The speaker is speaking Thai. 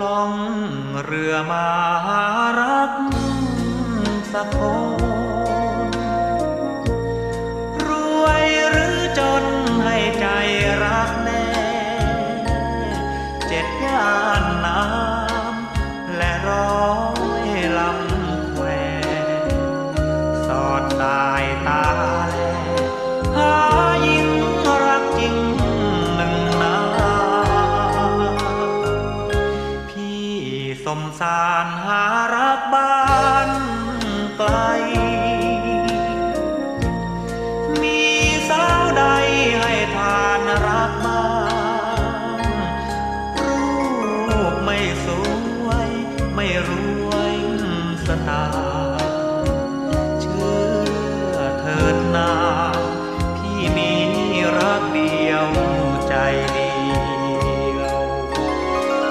ล่องเรือมาหารักสักคน มสารหารักบ้านไกล มีสาวใดให้ทานรักบ้างรูปไม่สวย ไม่รวยสตา